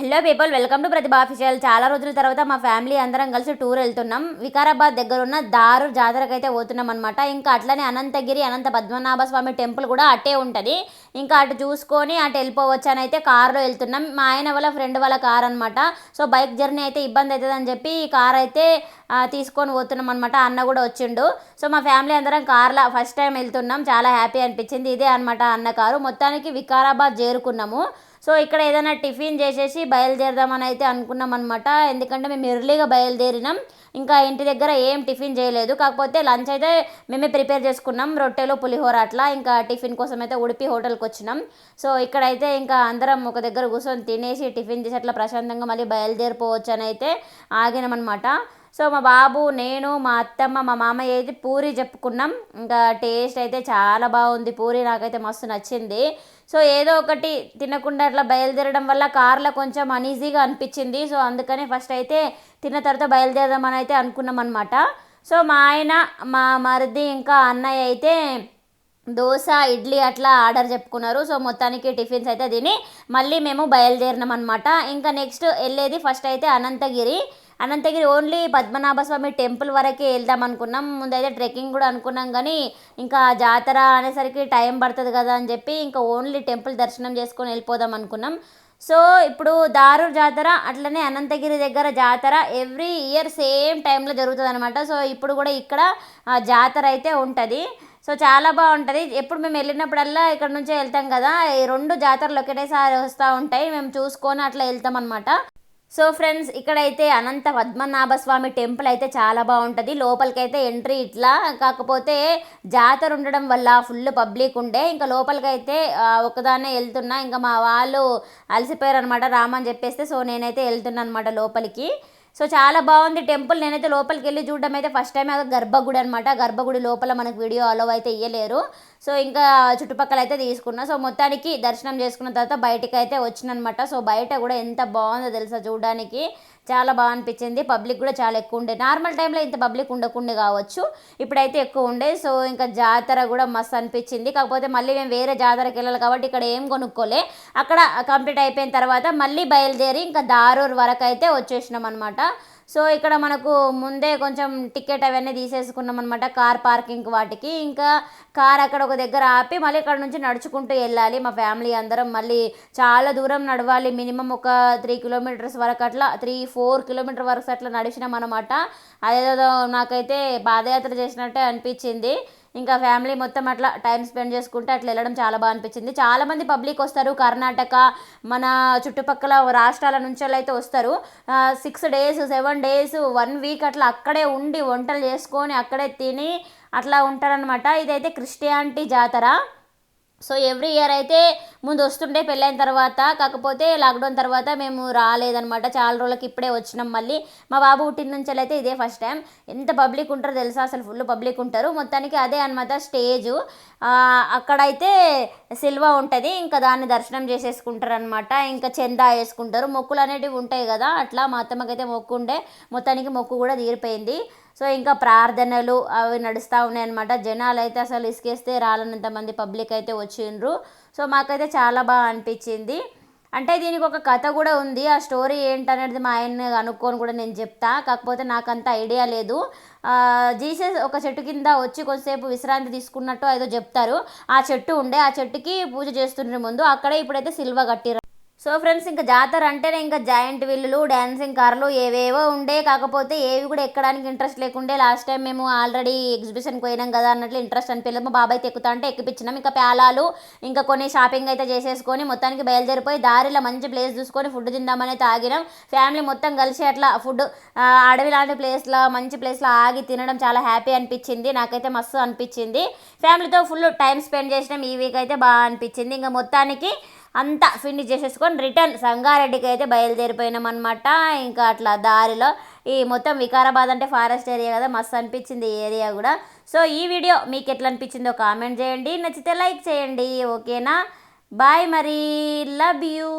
Hello people welcome to Pratibha official చాలా రోజుల తర్వాత మా ఫ్యామిలీ అందరం కలిసి టూర్ వెళ్తున్నాం. వికారాబాద్ దగ్గర ఉన్న దారు జాతరకు అయితే పోతున్నాం అనమాట ఇంకా అట్లనే అనంతగిరి అనంత పద్మనాభ స్వామి టెంపుల్ కూడా అట్టే ఉంటుంది. ఇంకా అటు చూసుకొని అటు వెళ్ళిపోవచ్చు అని అయితే కార్లో వెళ్తున్నాం. మా ఆయన వాళ్ళ ఫ్రెండ్ వాళ్ళ కార్ అనమాట సో బైక్ జర్నీ అయితే ఇబ్బంది అవుతుంది అని చెప్పి ఈ కార్ అయితే తీసుకొని పోతున్నాం అనమాట అన్న కూడా వచ్చిండు. సో మా ఫ్యామిలీ అందరం కార్లో ఫస్ట్ టైం వెళ్తున్నాం. చాలా హ్యాపీ అనిపించింది. ఇదే అనమాట అన్న కారు. మొత్తానికి వికారాబాద్ చేరుకున్నాము. సో ఇక్కడ ఏదైనా టిఫిన్ చేసేసి బయలుదేరదామని అయితే అనుకున్నాం అనమాట ఎందుకంటే మేము ఎర్లీగా బయలుదేరినాం. ఇంకా ఇంటి దగ్గర ఏం టిఫిన్ చేయలేదు. కాకపోతే లంచ్ అయితే మేమే ప్రిపేర్ చేసుకున్నాం. రొట్టెలు పులిహోర అట్లా ఇంకా టిఫిన్ కోసం అయితే ఉడిపి హోటల్కి వచ్చినాం. సో ఇక్కడైతే ఇంకా అందరం ఒక దగ్గర కూర్చొని తినేసి టిఫిన్ చేసి అట్లా ప్రశాంతంగా మళ్ళీ బయలుదేరిపోవచ్చు అని అయితే ఆగినామన్నమాట. సో మా బాబు నేను మా అత్తమ్మ మా మామయ్య అయితే పూరి చెప్పుకున్నాం. ఇంకా టేస్ట్ అయితే చాలా బాగుంది. పూరి నాకైతే మస్తు నచ్చింది. సో ఏదో ఒకటి తినకుండా అట్లా బయలుదేరడం వల్ల కార్లో కొంచెం అనీజీగా అనిపించింది. సో అందుకనే ఫస్ట్ అయితే తిన్న తర్వాత బయలుదేరదామని అయితే అనుకున్నాం అనమాట సో మా ఆయన మా మరిది ఇంకా అన్నయ్య అయితే దోశ ఇడ్లీ అట్లా ఆర్డర్ చెప్పుకున్నారు. సో మొత్తానికి టిఫిన్స్ అయితే తిని మళ్ళీ మేము బయలుదేరినాం అనమాట ఇంకా నెక్స్ట్ వెళ్ళేది ఫస్ట్ అయితే అనంతగిరి. అనంతగిరి ఓన్లీ పద్మనాభ స్వామి టెంపుల్ వరకే వెళ్దాం అనుకున్నాం. ముందైతే ట్రెక్కింగ్ కూడా అనుకున్నాం కానీ ఇంకా జాతర అనేసరికి టైం పడుతుంది కదా అని చెప్పి ఇంకా ఓన్లీ టెంపుల్ దర్శనం చేసుకొని వెళ్ళిపోదాం అనుకున్నాం. సో ఇప్పుడు దారూర్ జాతర అట్లనే అనంతగిరి దగ్గర జాతర ఎవ్రీ ఇయర్ సేమ్ టైంలో జరుగుతుంది అనమాట సో ఇప్పుడు కూడా ఇక్కడ జాతర అయితే ఉంటుంది. సో చాలా బాగుంటుంది. ఎప్పుడు మేము వెళ్ళినప్పుడల్లా ఇక్కడ నుంచే వెళ్తాం కదా. ఈ రెండు జాతరలు ఒకటేసారి వస్తూ ఉంటాయి. మేము చూసుకొని అట్లా వెళ్తాం అనమాట సో ఫ్రెండ్స్ ఇక్కడైతే అనంత పద్మనాభ స్వామి టెంపుల్ అయితే చాలా బాగుంటుంది. లోపలికైతే ఎంట్రీ ఇట్లా కాకపోతే జాతర ఉండడం వల్ల ఫుల్ పబ్లిక్ ఉండే. ఇంకా లోపలికైతే ఆ, ఒకదాన్నే వెళ్తున్నా. ఇంకా మా వాళ్ళు అలసిపోయారు అనమాట రామని చెప్పేస్తే. సో నేనైతే వెళ్తున్నా అనమాట లోపలికి. సో చాలా బాగుంది టెంపుల్. నేనైతే లోపలికి వెళ్ళి చూడడం అయితే ఫస్ట్ టైం. అది గర్భగుడి అనమాట గర్భగుడి లోపల మనకు వీడియో అలవ్ అయితే ఇయ్యలేరు. సో ఇంకా చుట్టుపక్కల అయితే తీసుకున్నా. సో మొత్తానికి దర్శనం చేసుకున్న తర్వాత బయటకు అయితే వచ్చినమాట సో బయట కూడా ఎంత బాగుందో తెలుసా చూడడానికి. చాలా బాగా అనిపించింది. పబ్లిక్ కూడా చాలా ఎక్కువ ఉండే. నార్మల్ టైంలో ఇంత పబ్లిక్ ఉండకుండే కావచ్చు. ఇప్పుడైతే ఎక్కువ ఉండే. సో ఇంకా జాతర కూడా మస్తు అనిపించింది. కాకపోతే మళ్ళీ మేము వేరే జాతరకి వెళ్ళాలి కాబట్టి ఇక్కడ ఏం కొనుక్కోలే. అక్కడ కంప్లీట్ అయిపోయిన తర్వాత మళ్ళీ బయలుదేరి ఇంకా దారూర్ వరకు అయితే వచ్చేసినాం అనమాట సో ఇక్కడ మనకు ముందే కొంచెం టికెట్ అవన్నీ తీసేసుకున్నాం అనమాట కార్ పార్కింగ్ వాటికి. ఇంకా కార్ అక్కడ ఒక దగ్గర ఆపి మళ్ళీ ఇక్కడ నుంచి నడుచుకుంటూ వెళ్ళాలి మా ఫ్యామిలీ అందరం. మళ్ళీ చాలా దూరం నడవాలి మినిమం ఒక త్రీ కిలోమీటర్స్ వరకు అట్లా త్రీ ఫోర్ కిలోమీటర్ వరకు అట్లా నడిచినాం అనమాట అదేదో నాకైతే పాదయాత్ర చేసినట్టే అనిపించింది. ఇంకా ఫ్యామిలీ మొత్తం అట్లా టైం స్పెండ్ చేసుకుంటే అట్లా వెళ్ళడం చాలా బాగా అనిపించింది. చాలామంది పబ్లిక్ వస్తారు కర్ణాటక మన చుట్టుపక్కల రాష్ట్రాల నుంచి అయితే వస్తారు. Six days seven days one week అట్లా అక్కడే ఉండి వంటలు చేసుకొని అక్కడే తిని అట్లా ఉంటారనమాట ఇదైతే క్రిస్టియానిటీ జాతర. సో ఎవ్రీ ఇయర్ అయితే ముందు వస్తుండే పెళ్ళైన తర్వాత కాకపోతే లాక్డౌన్ తర్వాత మేము రాలేదనమాట చాలా రోజులకి ఇప్పుడే వచ్చినాం మళ్ళీ. మా బాబు పుట్టిన నుంచి అయితే ఇదే ఫస్ట్ టైం ఎంత పబ్లిక్ ఉంటారో తెలుసా? అసలు ఫుల్ పబ్లిక్ ఉంటారు. మొత్తానికి అదే అనమాట స్టేజు అక్కడైతే సిల్వ ఉంటుంది. ఇంకా దాన్ని దర్శనం చేసేసుకుంటారు అనమాట ఇంకా చందా వేసుకుంటారు. మొక్కులు అనేటివి ఉంటాయి కదా. అట్లా మా అత్తమ్మకైతే మొక్కు ఉండే మొత్తానికి మొక్కు కూడా తీరిపోయింది. సో ఇంకా ప్రార్థనలు అవి నడుస్తూ ఉన్నాయన్నమాట జనాలు అయితే అసలు ఇసుకేస్తే రాలనంత మంది పబ్లిక్ అయితే వచ్చిండ్రు. సో మాకైతే చాలా బాగా అనిపించింది. అంటే దీనికి ఒక కథ కూడా ఉంది. ఆ స్టోరీ ఏంటనేది మా ఆయన్ని అనుకోని కూడా నేను చెప్తా. కాకపోతే నాకు అంత ఐడియా లేదు. జీసస్ ఒక చెట్టు కింద వచ్చి కొద్దిసేపు విశ్రాంతి తీసుకున్నట్టు ఏదో చెప్తారు. ఆ చెట్టు ఉండే. ఆ చెట్టుకి పూజ చేస్తుండ్రు ముందు. అక్కడే ఇప్పుడైతే సిల్వ కట్టిరు సో ఫ్రెండ్స్ ఇంకా జాతర అంటేనే ఇంకా జాయింట్ విల్లులు డ్యాన్సింగ్ కార్లు ఏవేవో ఉండే కాకపోతే ఏవి కూడా ఎక్కడానికి ఇంట్రెస్ట్ లేకుండే. లాస్ట్ టైం మేము ఆల్రెడీ ఎగ్జిబిషన్కి పోయినాం కదా అన్నట్లు ఇంట్రెస్ట్ అనిపించలేదు. మా బాబాయ్ ఎక్కుతా అంటే ఎక్కిపించినాం. ఇంకా ప్యాలాలు ఇంకా కొన్ని షాపింగ్ అయితే చేసేసుకొని మొత్తానికి బయలుదేరిపోయి దారిలో మంచి ప్లేస్ చూసుకొని ఫుడ్ తిందామని తాగినాం. ఫ్యామిలీ మొత్తం కలిసి అట్లా ఫుడ్ అడవి లాంటి ప్లేస్లో మంచి ప్లేస్లో ఆగి తినడం చాలా హ్యాపీ అనిపించింది. నాకైతే మస్తు అనిపించింది. ఫ్యామిలీతో ఫుల్ టైం స్పెండ్ చేసినాం. ఈ వీక్ అయితే బాగా అనిపించింది. ఇంకా మొత్తానికి అంతా ఫినిష్ చేసేసుకొని రిటర్న్ సంగారెడ్డికి అయితే బయలుదేరిపోయినాం అనమాట ఇంకా అట్లా దారిలో ఈ మొత్తం వికారాబాద్ అంటే ఫారెస్ట్ ఏరియా కదా మస్తు అనిపించింది ఈ ఏరియా కూడా. సో ఈ వీడియో మీకు ఎట్లా అనిపించిందో కామెంట్ చేయండి. నచ్చితే లైక్ చేయండి ఓకేనా? బాయ్ మరి. Love you.